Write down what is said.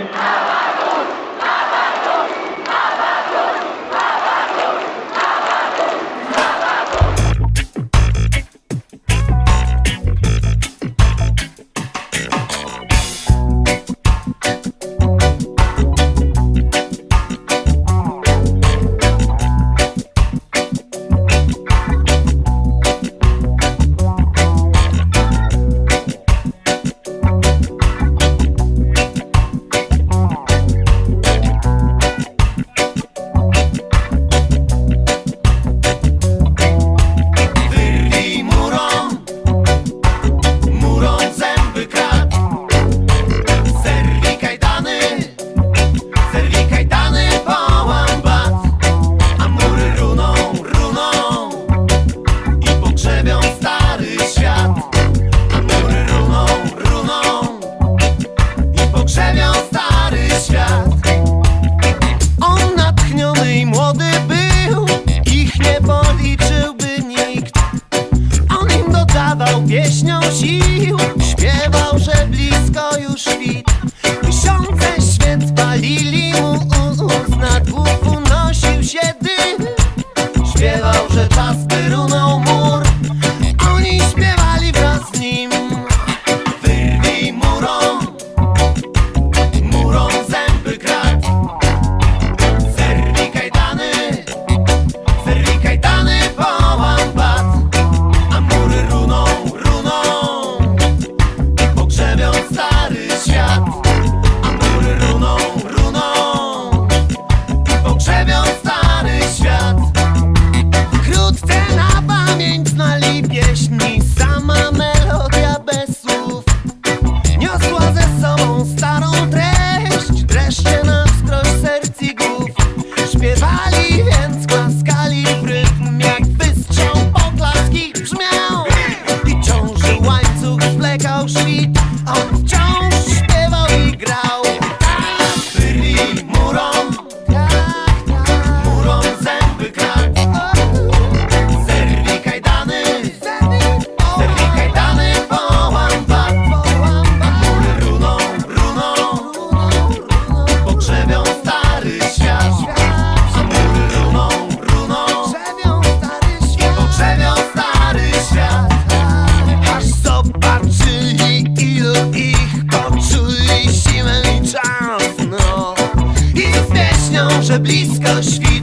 Amen. sił. Śpiewał, że blisko już świt. Tysiące świec palili mu ust Nad głów unosił się dym. Śpiewał, że czas by że blisko świczy